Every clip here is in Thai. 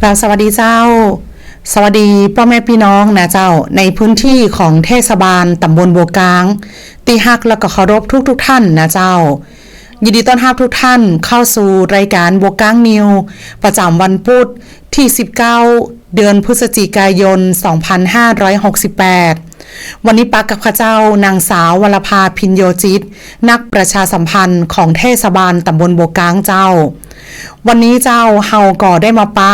กราบสวัสดีเจ้า สวัสดีพ่อแม่พี่น้องนะเจ้าในพื้นที่ของเทศบาลตำบลบัวกลางตีฮักและก็เคารพทุกทุกท่านนะเจ้า ยินดีต้อนรับทุกท่านเข้าสู่รายการบัวกลางนิว ประจำวันพุธที่ 19 เดือนพฤศจิกายน 2568วันนี้ปักกับข้าเจ้านางสาววรภาพินโยจิต นักประชาสัมพันธ์ของเทศบาลตำบลบัวกลางเจ้า วันนี้เจ้าเฮาก็ได้มาปะ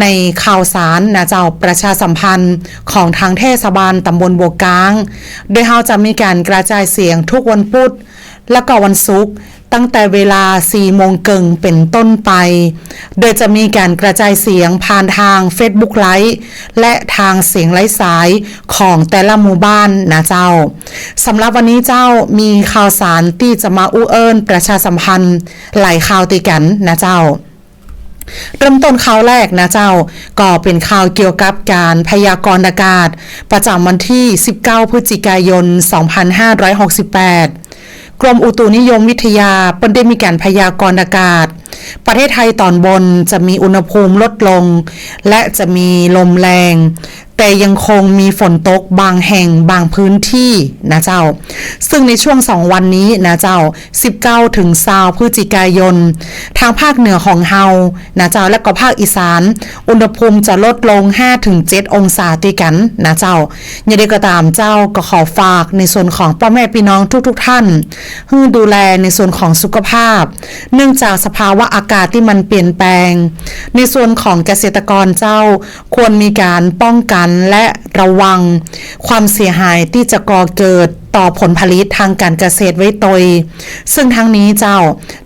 ในข่าวสารนะเจ้าประชาสัมพันธ์ของทางเทศบาลตำบลบัวกลาง โดยเฮาจะมีการกระจายเสียงทุกวันพุธและก็วันศุกร์ ตั้งแต่เวลา4โมงเกิงเป็นต้นไป โดยจะมีการกระจายเสียงผ่านทาง Facebook ไลฟ์และทางเสียงไร้สายของแต่ละหมู่บ้านนะเจ้าสำหรับวันนี้เจ้ามีข่าวสารที่จะมาอู้เอิญประชาสัมพันธ์หลายข่าวติดกันนะเจ้าเริ่มต้นข่าวแรกนะเจ้า ก็เป็นข่าวเกี่ยวกับการพยากรณ์อากาศ ประจำวันที่ 19 พฤศจิกายน 2568 กรมอุตุนิยมวิทยาเปิ้นได้มีการพยากรณ์อากาศ ประเทศไทยตอนบนจะมีอุณหภูมิลดลง และจะมีลมแรง แต่ยังคงมีฝนตกบางแห่งบางพื้นที่นะเจ้า ซึ่งในช่วง 2 วันนี้นะเจ้า 19 ถึง20พฤศจิกายน ทางภาคเหนือของเฮานะเจ้าและก็ภาคอีสาน อุณหภูมิจะลดลง5ถึง7องศาติกันนะเจ้าอย่างใดก็ตามเจ้าก็ขอฝากในส่วนของพ่อแม่พี่น้องทุกๆทท่านให้ดูแลในส่วนของสุขภาพ เนื่องจากสภาวะอากาศที่มันเปลี่ยนแปลง ในส่วนของเกษตรกรเจ้าควรมีการป้องกันและระวัง ความเสียหายที่จะก่อเกิดต่อผลผลิตทางการเกษตรไว้ตย ซึ่งทั้งนี้เจ้า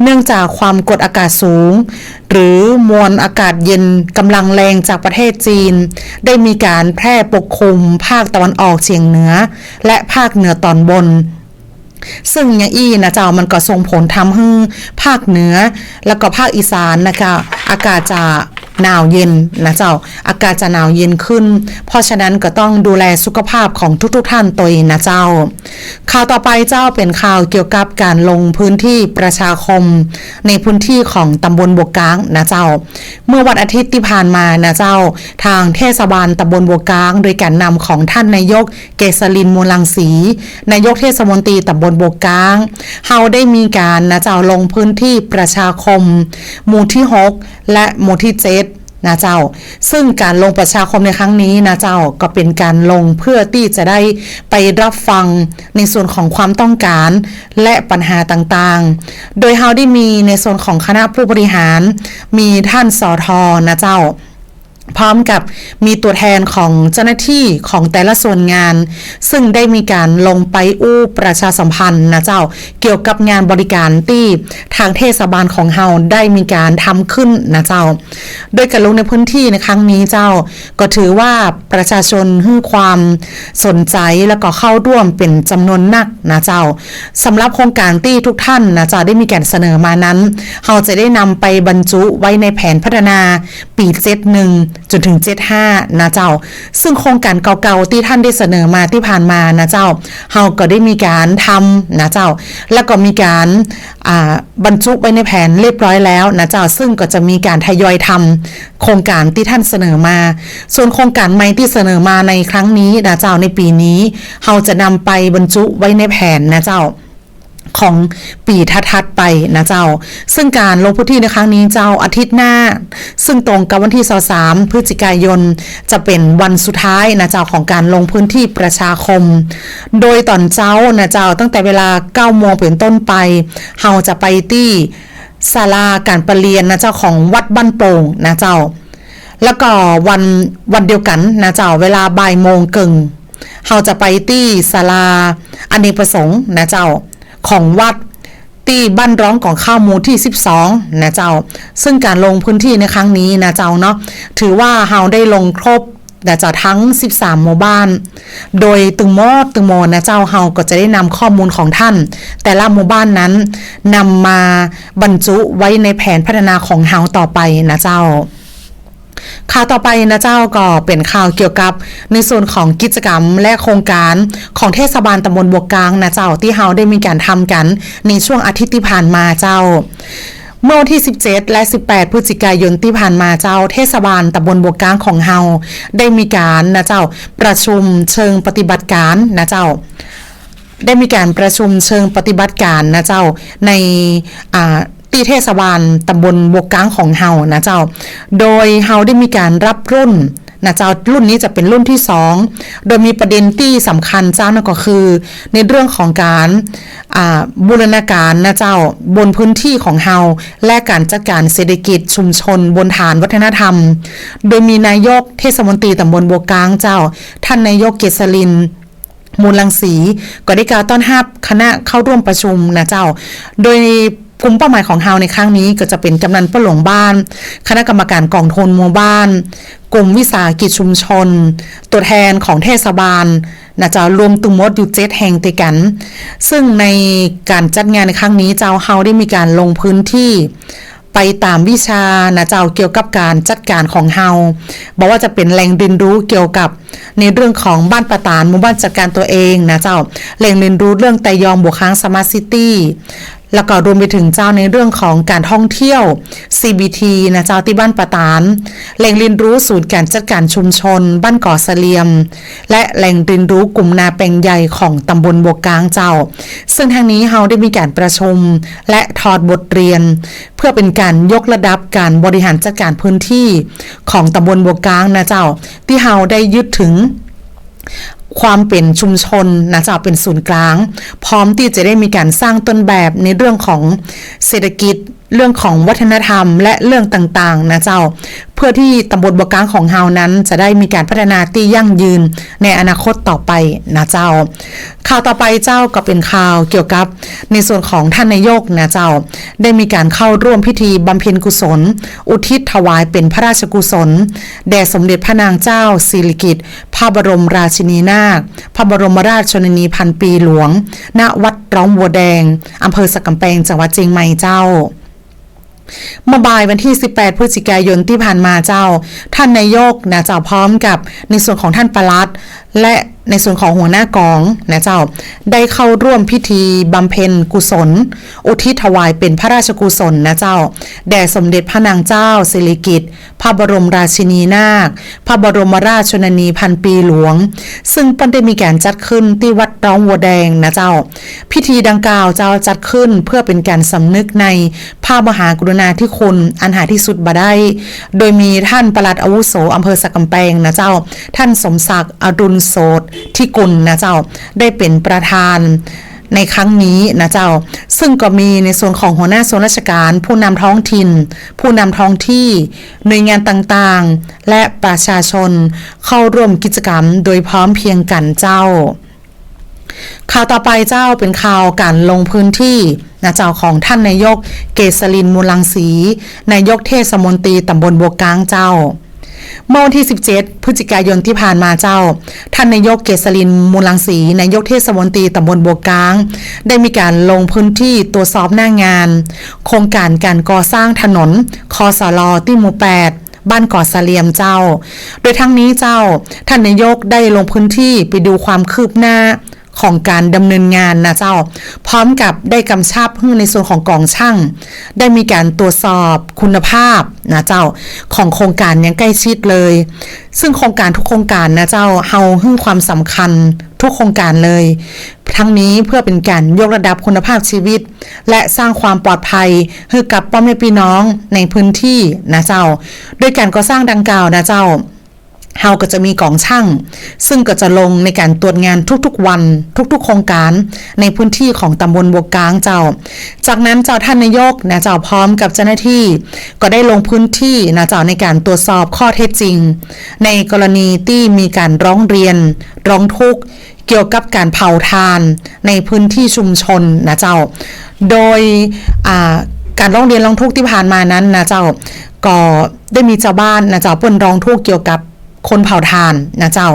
เนื่องจากความกดอากาศสูง หรือมวลอากาศเย็นกำลังแรงจากประเทศจีน ได้มีการแพร่ปกคลุมภาคตะวันออกเฉียงเหนือ และภาคเหนือตอนบนซึ่งอย่างอี้นะเจ้ามันก็ส่งผลทำให้ภาคเหนือ แล้วก็ภาคอีสานนะคะอากาศจะ หนาวเย็นนะเจ้า อากาศจะหนาวเย็นขึ้น เพราะฉะนั้นก็ต้องดูแลสุขภาพของทุกๆทท่านตัวเองนะเจ้า ข่าวต่อไปเจ้าเป็นข่าวเกี่ยวกับการลงพื้นที่ประชาคม ในพื้นที่ของตำบลบวกกลางนะเจ้า เมื่อวันอาทิตย์ที่ผ่านมานะเจ้า ทางเทศบาลตำบลบวกกลาง โดยการนำของท่านนายกเกษรินมูลังสีนายกเทศมนตรีตำบลบวกกลางเฮาได้มีการนะเจ้าลงพื้นที่ประชาคม หมู่ที่ 6 และหมู่ที่ 7 นะเจ้า ซึ่งการลงประชาคมในครั้งนี้นะเจ้าก็เป็นการลงเพื่อที่จะได้ไปรับฟังในส่วนของความต้องการและปัญหาต่างๆ โดยเฮาได้มีในส่วนของคณะผู้บริหาร มีท่านสอทอนะเจ้า พร้อมกับมีตัวแทนของเจ้าหน้าที่ของแต่ละส่วนงาน ซึ่งได้มีการลงไปอู้ประชาสัมพันธ์นะเจ้าเกี่ยวกับงานบริการที่ทางเทศบาลของเฮาได้มีการทำขึ้นนะเจ้า โดยการลงในพื้นที่ในครั้งนี้เจ้า ก็ถือว่าประชาชนให้ความสนใจแล้วก็เข้าร่วมเป็นจำนวนนักนะเจ้าสำหรับโครงการที่ทุกท่านนะเจ้าได้มีการเสนอมานั้นเราจะได้นำไปบรรจุไว้ในแผนพัฒนาปีเจ็ดหนึ่งจนถึงเจ็ดห้านะเจ้า ซึ่งโครงการเก่าๆ ที่ท่านได้เสนอมาที่ผ่านมานะเจ้าเราก็ได้มีการทำนะเจ้า แล้วก็มีการบรรจุไว้ในแผนเรียบร้อยแล้วนะเจ้า ซึ่งก็จะมีการทยอยทำโครงการที่ท่านเสนอมา ส่วนโครงการใหม่ที่เสนอมาในครั้งนี้นะเจ้าในปีนี้เราจะนำไปบรรจุไว้ในแผนนะเจ้า ของปีทัดๆไปนะเจ้า ซึ่งการลงพื้นที่ในครั้งนี้เจ้าอาทิตย์หน้า ซึ่งตรงกับวันที่23พฤศจิกายน จะเป็นวันสุดท้ายนะเจ้าของการลงพื้นที่ประชาคม โดยตอนเจ้านะเจ้าตั้งแต่เวลา9โมงเป็นต้นไปเฮาจะไปที่ศาลาการประเรียนนะเจ้าของวัดบ้านโป่งนะเจ้า แล้วก็วันวันเดียวกันนะเจ้าเวลาบ่ายโมงกึ่งเฮาจะไปที่ศาลาอเนกประสงค์นะเจ้า ของวัดที่บ้านร้องของข้าวหมูที่ 12 นะเจ้า ซึ่งการลงพื้นที่ในครั้งนี้นะเจ้าเนาะถือว่าเฮาได้ลงครบนะเจ้าทั้ง 13 หมู่บ้าน โดยตึงโมดตึงโมนะเจ้าเฮาก็จะได้นำข้อมูลของท่าน แต่ละหมู่บ้านนั้นนำมาบรรจุไว้ในแผนพัฒนาของเฮาต่อไปนะเจ้า ข่าวต่อไปนะเจ้าก็เป็นข่าวเกี่ยวกับในส่วนของกิจกรรมและโครงการของเทศบาลตำบลบวกกลางนะเจ้าที่เฮาได้มีการทำกันในช่วงอาทิตย์ที่ผ่านมาเจ้าเมื่อวันที่ 17 และ 18 พฤศจิกายนที่ผ่านมาเจ้าเทศบาลตำบลบวกกลางของเฮาได้มีการนะเจ้าประชุมเชิงปฏิบัติการนะเจ้า ได้มีการประชุมเชิงปฏิบัติการนะเจ้าในอ่า ที่เทศบาลตำบลบวกกลางของเฮานะเจ้า โดยเฮาได้มีการรับรุ่นนะเจ้ารุ่นนี้จะเป็นรุ่นที่ 2 โดยมีประเด็นที่สำคัญเจ้านั่นก็คือ ในเรื่องของการบูรณาการนะเจ้าบนพื้นที่ของเฮาและการจัดการเศรษฐกิจชุมชน บนฐานวัฒนธรรม โดยมีนายกเทศมนตรีตำบลบวกกลางเจ้า ท่านนายกเกษรินมูลลังสีก็ได้กล่าวต้อนรับคณะเข้าร่วมประชุมนะเจ้า โดย กลุ่มเป้าหมายของเฮาในครั้งนี้ก็จะเป็นกำนันป้าหลวงบ้าน คณะกรรมการกองทุนหมู่บ้าน กลุ่มวิสาหกิจชุมชน ตัวแทนของเทศบาลนะเจ้ารวมตุมมดอยู่เจ็ดแห่งติกัน ซึ่งในการจัดงานในครั้งนี้เจ้าเฮาได้มีการลงพื้นที่ไปตามวิชานะเจ้าเกี่ยวกับการจัดการของเฮาบอกว่าจะเป็นแหล่งเรียนรู้เกี่ยวกับในเรื่องของบ้านประตานหมู่บ้านจัดการตัวเองนะเจ้าแหล่งเรียนรู้เรื่องไตยองบวกค้างสมาร์ทซิตี้ แล้วก็รวมไปถึงเจ้าในเรื่องของการท่องเที่ยว CBT นะเจ้าที่บ้านประตานแหล่งเรียนรู้ศูนย์การจัดการชุมชน บ้านก่อเสลียม และแหล่งเรียนรู้กลุ่มนาแปลงใหญ่ของตำบลบวกกลางเจ้า ซึ่งทางนี้เฮาได้มีการประชุมและถอดบทเรียน เพื่อเป็นการยกระดับการบริหารจัดการพื้นที่ของตำบลบวกกลางนะเจ้า ที่เฮาได้ยึดถึง ความเป็นชุมชนนะจ้าเป็นศูนย์กลาง พร้อมที่จะได้มีการสร้างต้นแบบในเรื่องของเศรษฐกิจ เรื่องของวัฒนธรรมและเรื่องต่างๆ นะเจ้า เพื่อที่ตำบลบวกางของเฮานั้น จะได้มีการพัฒนาที่ยั่งยืนในอนาคตต่อไปนะเจ้า ข่าวต่อไปเจ้าก็เป็นข่าวเกี่ยวกับในส่วนของท่านนายกนะเจ้า ได้มีการเข้าร่วมพิธีบำเพ็ญกุศล อุทิศถวายเป็นพระราชกุศลแด่สมเด็จพระนางเจ้าสิริกิติ์พระบรมราชินีนาถพระบรมราชชนนีพันปีหลวง ณวัดร้องบัวแดงอำเภอสักกำแพงจังหวัดเชียงใหม่เจ้า เมื่อบ่ายวันที่ 18 พฤศจิกายนที่ผ่านมาเจ้า ท่านนายกนะเจ้าพร้อมกับในส่วนของท่านประลัดและในส่วนของหัวหน้ากองนะเจ้าได้เข้าร่วมพิธีบำเพ็ญกุศล อุทิศถวายเป็นพระราชกุศลนะเจ้า แด่สมเด็จพระนางเจ้าสิริกิติ์พระบรมราชินีนาถพระบรมราชชนนีพันปีหลวง ซึ่งปิ้นได้มีการจัดขึ้นที่วัดร้องวัวแดงนะเจ้า พิธีดังกล่าวเจ้าจัดขึ้นเพื่อเป็นการสำนึกในพระมหากรุณาธิคุณอันหาที่สุดบ่ได้ โดยมีท่านประหลัดอาวุโสอำเภอสักกำแพงนะเจ้า ท่านสมศักดิ์อดุลโสดที่กุลนะเจ้าได้เป็นประธานในครั้งนี้นะเจ้า ซึ่งก็มีในส่วนของหัวหน้าส่วนราชการ ผู้นำท้องถิ่น ผู้นำท้องที่ หน่วยงานต่างๆ และประชาชนเข้าร่วมกิจกรรมโดยพร้อมเพียงกันเจ้า ข่าวต่อไปเจ้าเป็นข่าวการลงพื้นที่นะเจ้าของท่านนายกเกษรินมูลังสีนายกเทศมนตรีตำบลบัวกลางเจ้า เมื่อวันที่ 17 พฤศจิกายนที่ผ่านมาเจ้า ท่านนายกเกษรินมูลังสีนายกเทศมนตรีตำบลบัวกลาง ได้มีการลงพื้นที่ตรวจสอบหน้างาน โครงการการก่อสร้างถนนคอสลอที่หมู่ 8บ้านเกาะเสลียมเจ้า โดยทั้งนี้เจ้า ท่านนายกได้ลงพื้นที่ไปดูความคืบหน้า ของการดำเนินงานนะเจ้า พร้อมกับได้กำชับให้ในส่วนของกองช่าง ได้มีการตรวจสอบคุณภาพนะเจ้าของโครงการย่างใกล้ชิดเลย ซึ่งโครงการทุกโครงการนะเจ้าเฮาให้ความสำคัญทุกโครงการเลย ทั้งนี้เพื่อเป็นการยกระดับคุณภาพชีวิต และสร้างความปลอดภัยให้กับพ่อแม่พี่น้องในพื้นที่นะเจ้า โดยการก่อสร้างดังกล่าวนะเจ้า เฮาก็จะมีกองช่าง ซึ่งก็จะลงในการตรวจงานทุกๆวัน ทุกๆ โครงการในพื้นที่ของตำบลบวกกลางเจ้า จากนั้นเจ้าท่านนายกนะเจ้าพร้อมกับเจ้าหน้าที่ ก็ได้ลงพื้นที่นะเจ้าในการตรวจสอบข้อเท็จจริง ในกรณีที่มีการร้องเรียน ร้องทุกข์เกี่ยวกับการเผาทานในพื้นที่ชุมชนนะเจ้า โดยการร้องเรียนร้องทุกข์ที่ผ่านมานั้นนะเจ้าก็ได้มีชาวบ้านนะเจ้าเปิ้นร้องทุกข์เกี่ยวกับ คนเผาทานนะเจ้า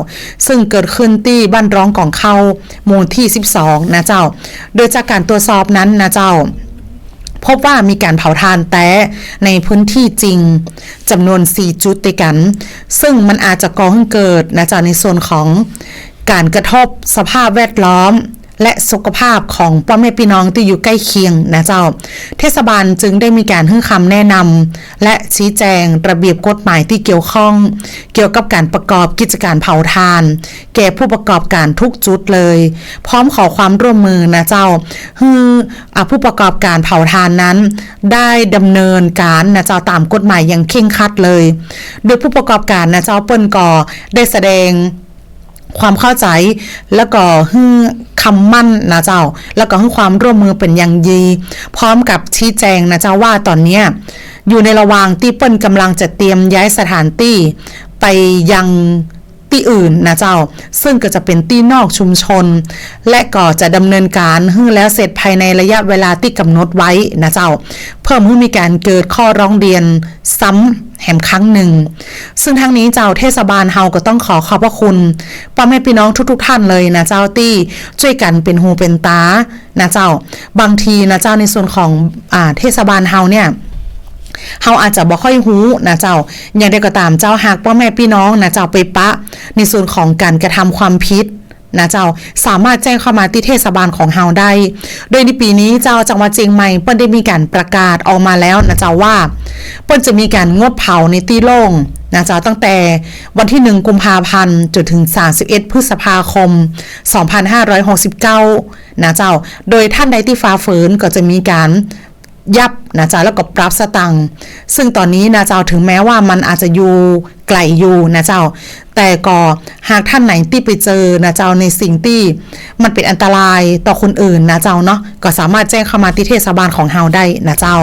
ซึ่งเกิดขึ้นที่บ้านร้องของเข้าหมู่ที่ 12 นะเจ้า โดยจากการตรวจสอบนั้นนะเจ้า พบว่ามีการเผาทานแต่ในพื้นที่จริงจำนวน 4 จุดด้วยกัน ซึ่งมันอาจจะก่อให้เกิดนะจ๊ะในส่วนของการกระทบสภาพแวดล้อม และสุขภาพของพ่อแม่พี่น้องที่อยู่ใกล้เคียงนะเจ้า เทศบาลจึงได้มีการให้คำแนะนำและชี้แจงระเบียบกฎหมายที่เกี่ยวข้อง เกี่ยวกับการประกอบกิจการเผาทาน แก่ผู้ประกอบการทุกจุดเลย พร้อมขอความร่วมมือนะเจ้าฮือผู้ประกอบการเผาทานนั้น ได้ดำเนินการนะเจ้าตามกฎหมายอย่างเคร่งครัดเลย โดยผู้ประกอบการนะเจ้าเปิ้นก่อได้แสดง ความเข้าใจ แล้วก็ฮึ่คำมั่นนะเจ้า แล้วก็ให้ความร่วมมือเป็นอย่างดีพร้อมกับชี้แจงนะเจ้าว่าตอนเนี้ยอยู่ในระหว่างที่เปิ้นกำลังจะเตรียมย้ายสถานที่ไปยังที่อื่นนะเจ้า ซึ่งก็จะเป็นที่นอกชุมชน และก็จะดำเนินการให้แล้วเสร็จภายในระยะเวลาที่กำหนดไว้นะเจ้า เพิ่มให้มีการเกิดข้อร้องเรียนซ้ำ แหมครั้งหนึ่ง ซึ่งทั้งนี้เจ้าเทศบาลเฮาก็ต้องขอขอบพระคุณพ่อแม่พี่น้องทุกๆทท่านเลยนะเจ้าที่ช่วยกันเป็นหูเป็นตานะเจ้า บางทีนะเจ้าในส่วนของอ่าเทศบาลเฮาเนี่ยเฮาอาจจะบ่ค่อยหูนะเจ้า อย่างใดก็ตามเจ้าหากพ่อแม่พี่น้องนะเจ้าไปปะ ในส่วนของการกระทำความผิด นะเจ้าสามารถแจ้งเข้ามาที่เทศบาลของเฮาได้ โดยในปีนี้เจ้าจังหวัดเชียงใหม่เปิ้นได้มีการประกาศออกมาแล้วนะเจ้าว่าเปิ้นจะมีการงดเผาในที่โล่งนะเจ้าตั้งแต่วันที่ 1 กุมภาพันธ์จนถึง 31 พฤษภาคม 2569 นะเจ้า โดยท่านใดที่ฟ้าฝืนก็จะมีการ ยับนะจ๊ะแล้วก็ปรับสตังค์ซึ่งตอนนี้นะเจ้าถึงแม้ว่ามันอาจจะอยู่ไกลอยู่นะเจ้า แต่ก็หากท่านไหนที่ไปเจอนะเจ้าในสิ่งที่มันเป็นอันตรายต่อคนอื่นนะเจ้าเนาะก็สามารถแจ้งเข้ามาที่เทศบาลของเฮาได้นะเจ้า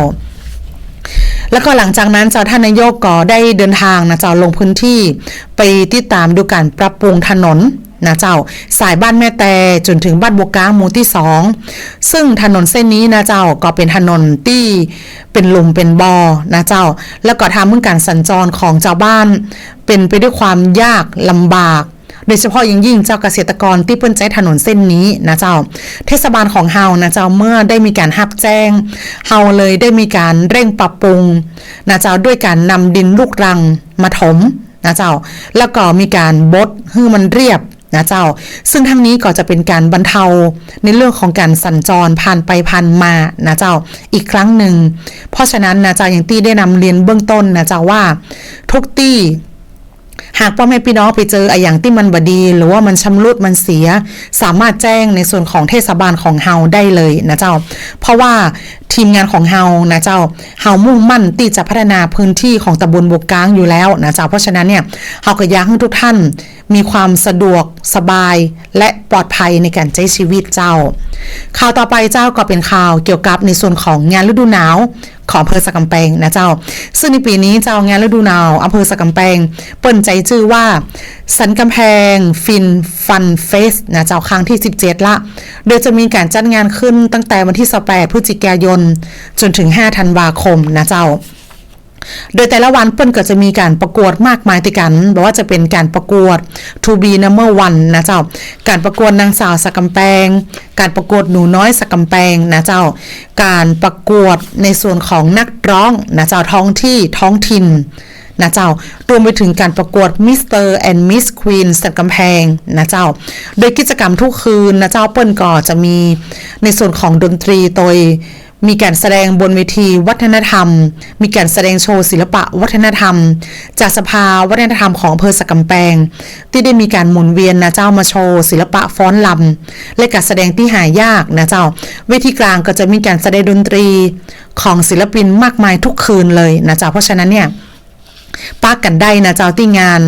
แล้วก็หลังจากนั้นเจ้าท่านนายกก็ได้เดินทางนะเจ้าลงพื้นที่ไปติดตามดูการปรับปรุงถนน นะเจ้าสายบ้านแม่แต่จนถึงบ้านบัวกกลางหมู่ที่สองซึ่งถนนเส้นนี้นะเจ้าก็เป็นถนนที่เป็นลุมเป็นบอ่อนะเจ้า แล้วก็ทำให้การสัญจรของเจ้าบ้าน เป็นไปด้วยความยากลำบากโดยเฉพาะยิ่งยิ่งเจ้าเกษตรกรที่เปิ้นใจถนนเส้นนี้นะเจ้า เทศบาลของเฮานะเจ้าเมื่อได้มีการหับแจ้งเฮาเลยได้มีการเร่งปรับปรุงนะเจ้าด้วยการนำดินลูกรังมาถมนะเจ้า แล้วก็มีการบดให้มันเรียบ นะเจ้า ซึ่งทั้งนี้ก็จะเป็นการบรรเทาในเรื่องของการสัญจรผ่านไปผ่านมานะเจ้าอีกครั้งหนึ่ง เพราะฉะนั้นนะเจ้าอย่างที่ได้นำเรียนเบื้องต้นนะเจ้าว่าทุกที่หากพ่อแม่พี่น้องไปเจอไอ้อย่างที่มันบดี หรือว่ามันชำรุดมันเสีย สามารถแจ้งในส่วนของเทศบาลของเฮาได้เลยนะเจ้า เพราะว่า ทีมงานของเฮานะเจ้าเฮามุ่งมั่นที่จะพัฒนาพื้นที่ของตำบลบกกลางอยู่แล้วนะเจ้าเพราะฉะนั้นเนี่ยเฮาก็อยากให้ทุกท่านมีความสะดวกสบายและปลอดภัยในการใช้ชีวิตเจ้า ข่าวต่อไปเจ้าก็เป็นข่าวเกี่ยวกับในส่วนของงานฤดูหนาวของอำเภอสะกำแพงนะเจ้า ซึ่งในปีนี้เจ้างานฤดูหนาวอำเภอสะกำแพงเปิ่นใจชื่อว่า สันกำแพง ฟินฟันเฟสนะเจ้าครั้งที่ 17 ละ โดยจะมีการจัดงานขึ้นตั้งแต่วันที่28พฤศจิกายนจนถึง 5 ธันวาคมนะเจ้าโดยแต่ละวันเปิ้นก็จะมีการประกวดมากมายติกันบอกว่าจะเป็นการประกวด To be number one นะเจ้า การประกวดนางสาวสกำแพงการประกวดหนูน้อยสกำแพงนะเจ้า การประกวดในส่วนของนักร้องนะเจ้าท้องที่ท้องถิ่นนะเจ้ารวมไปถึงการประกวดมิสเตอร์แอนด์มิสควีนสัตกำแพงนะเจ้า โดยกิจกรรมทุกคืนนะเจ้าเปิ้นก็จะมีในส่วนของดนตรีโดย มีการแสดงบนเวทีวัฒนธรรม มีการแสดงโชว์ศิลปะวัฒนธรรม จากสภาวัฒนธรรมของอำเภอสักกำแพงที่ได้มีการหมุนเวียนนะเจ้ามาโชว์ศิลปะฟ้อนลำและการแสดงที่หายากนะเจ้า เวทีกลางก็จะมีการแสดงดนตรีของศิลปินมากมายทุกคืนเลยนะเจ้าเพราะฉะนั้นเนี่ยปากกันได้นะเจ้าที่งาน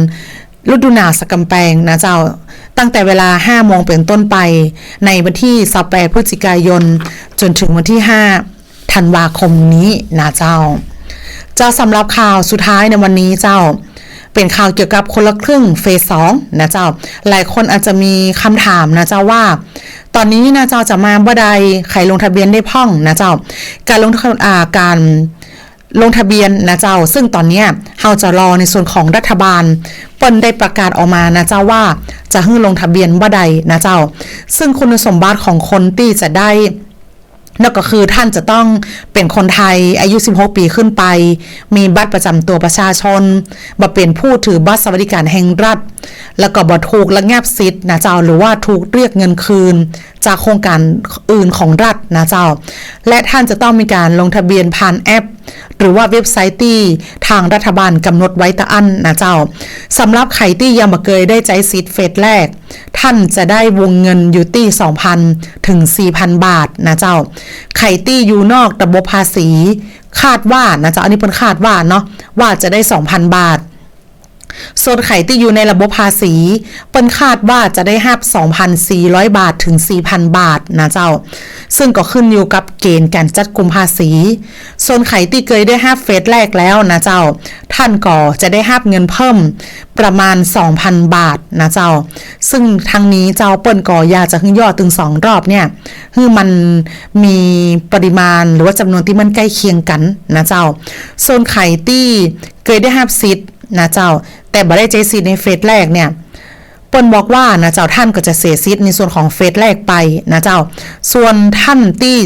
ฤดูหนาวสกกำแพงนะเจ้า ตั้งแต่เวลา5โมงเป็นต้นไป ในวันที่28พฤศจิกายน จนถึงวันที่ 5 ธันวาคมนี้นะเจ้าจ้าสำหรับข่าวสุดท้ายในวันนี้เจ้า เป็นข่าวเกี่ยวกับคนละครึ่งเฟสสองนะเจ้า หลายคนอาจจะมีคำถามนะเจ้าว่า ตอนนี้นะเจ้าจะมาบ่ใดใครลงทะเบียนได้พ่องนะเจ้า การลงทะอ่าการ ลงทะเบียนนะเจ้า ซึ่งตอนนี้เราจะรอในส่วนของรัฐบาลเปิ้นได้ประกาศออกมานะเจ้าว่าจะให้ลงทะเบียนบ่ใดนะเจ้า ซึ่งคุณสมบัติของคนที่จะได้นั่นก็คือท่านจะต้องเป็นคนไทยอายุ 16 ปีขึ้นไป มีบัตรประจำตัวประชาชนบ่เป็นผู้ถือบัตรสวัสดิการแห่งรัฐ แล้วก็บ่ถูกระงับสิทธิ์นะเจ้าหรือว่าถูกเรียกเงินคืน จากโครงการอื่นของรัฐนะเจ้า และท่านจะต้องมีการลงทะเบียนผ่านแอป หรือว่าเว็บไซต์ที่ทางรัฐบาลกำหนดไว้ตะอันนะเจ้าสำหรับใครที่ยังบ่เคยได้ใจสิทธิ์เฟสแรก ท่านจะได้วงเงินอยู่ที่ 2,000 ถึง 4,000 บาทนะเจ้าไข่ตี้อยู่นอกระบบภาษี คาดว่านะเจ้าอันนี้เป็นคาดว่าเนาะว่าจะได้ 2,000 บาท ส่วนไข่ที่อยู่ในระบบภาษีเปิ้นคาดว่าจะได้หับ 2,400 บาทถึง 4,000 บาทนะเจ้า ซึ่งก็ขึ้นอยู่กับเกณฑ์การจัดกลุ่มภาษี ส่วนไข่ที่เคยได้หับเฟสแรกแล้วนะเจ้า ท่านก็จะได้หับเงินเพิ่มประมาณ 2,000 บาทนะเจ้า ซึ่งทางนี้เจ้าเปิ้นก็อยากจะขึ้นยอดถึง 2 รอบเนี่ยคือมันมีปริมาณหรือว่าจำนวนที่มันใกล้เคียงกันนะเจ้า ส่วนไข่ที่เคยได้หับสิทธิ์ นะเจ้า แต่บ่ได้ใจสิในเฟสแรกเนี่ยเปิ้นบอกว่านะเจ้าท่านก็จะเสียสิทธิ์ในส่วนของเฟสแรกไปนะเจ้า ส่วนท่านที่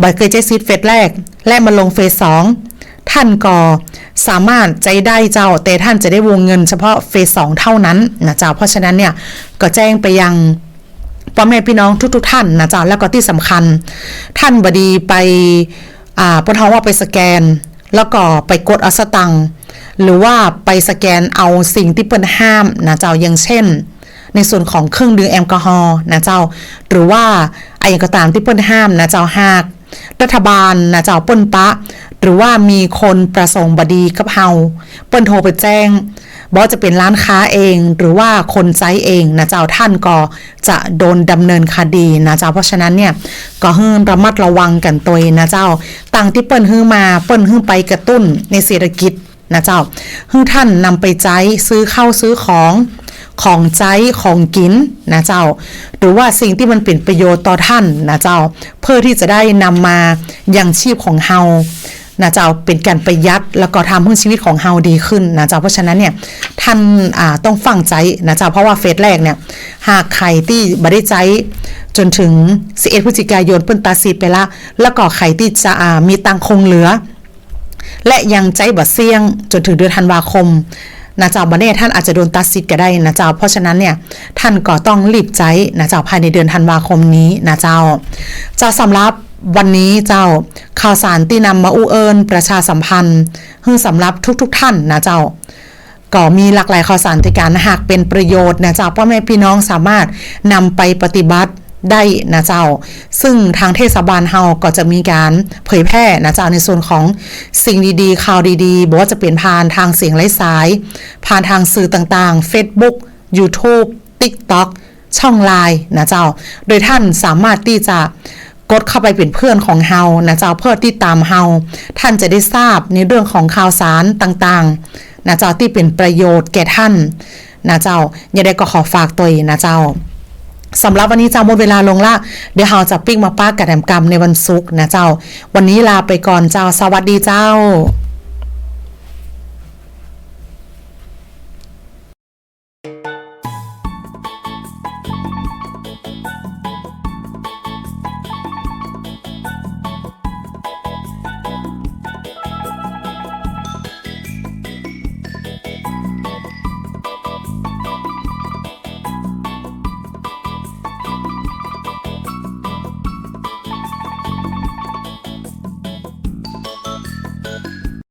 บ่เคยใจสิทธิ์เฟสแรก และมาลงเฟสสองท่านก็สามารถใจได้เจ้า แต่ท่านจะได้วงเงินเฉพาะเฟสสองเท่านั้นนะเจ้า เพราะฉะนั้นเนี่ยก็แจ้งไปยังพ่อแม่พี่น้องทุก ๆ ท่านนะเจ้าแล้วก็ที่สำคัญ ท่านบดีไปอ่าปนท้องว่าไปสแกน แล้วก็ไปกดเอาสตังค์ หรือว่าไปสแกนเอาสิ่งที่เปิ้นห้ามนะเจ้าอย่างเช่น ในส่วนของเครื่องดื่มแอลกอฮอล์นะเจ้า หรือว่าอะไรก็ตามที่เปิ้นห้ามนะเจ้าหากรัฐบาลนะเจ้าเปิ้นปะ หรือว่ามีคนประสงค์บดีกับเฮาเปิ้นโทรไปแจ้งบอจะเป็นร้านค้าเอง หรือว่าคนใจเองนะเจ้าท่านก็จะโดนดำเนินคดีนะเจ้าเพราะฉะนั้นเนี่ยก็เฮือระมัดระวังกันตัวนะเจ้าต่างที่เปิ้นฮือมาเปิ้นฮือไปกระตุ้นในเศรษฐกิจ นะเจ้าฮือท่านนำไปใจซื้อเข้าซื้อของของใจของกินนะเจ้า หรือว่าสิ่งที่มันเป็นประโยชน์ต่อท่านนะเจ้า เพื่อที่จะได้นำมายังชีพของเฮานะเจ้าเป็นการประหยัดแล้วก็ทำให้ชีวิตของเฮาดีขึ้นนะเจ้าเพราะฉะนั้นเนี่ยท่านาต้องฟังใจนะเจ้าเพราะว่าเฟสแรกเนี่ยหากใครที่บ่ได้ใจจนถึง11พฤศจิกายนเปิ้นตัดสิทธิ์ไปละแล้วก็ใครที่จะมีตังคงเหลือ และยังใจบ่เสี่ยงจนถึงเดือนธันวาคมนะเจ้าบันเน่ท่านอาจจะโดนตัดสิทธิ์ก็ได้นะเจ้า เพราะฉะนั้นเนี่ยท่านก็ต้องรีบใจนะเจ้าภายในเดือนธันวาคมนี้นะเจ้าจะสำรับวันนี้เจ้าข่าวสารที่นำมาอู้เอิญประชาสัมพันธ์ให้สำรับทุกๆทท่านนะเจ้าก็มีหลากหลายข่าวสารในการหากเป็นประโยชน์นะเจ้าพ่อแม่พี่น้องสามารถนำไปปฏิบัติ ได้นะเจ้า ซึ่งทางเทศบาลเฮาก็จะมีการเผยแพร่นะเจ้าในส่วนของสิ่งดีๆ ข่าวดีๆบอกว่าจะเป็นผ่านทางเสียงไร้สาย ผ่านทางสื่อต่างๆ Facebook YouTube TikTok ช่องไลน์นะเจ้า โดยท่านสามารถที่จะกดเข้าไปเป็นเพื่อนของเฮานะเจ้าเพื่อที่ตามเฮาท่านจะได้ทราบในเรื่องของข่าวสารต่างๆนะเจ้าที่เป็นประโยชน์แก่ท่านนะเจ้าอย่าได้ก็ขอฝากตัวนะเจ้า สำหรับวันนี้เจ้าหมดเวลาลงละเดี๋ยวเราจะปิ้งมาป้ากระแดมกรรมในวันศุกร์นะเจ้า วันนี้ลาไปก่อนเจ้าสวัสดีเจ้า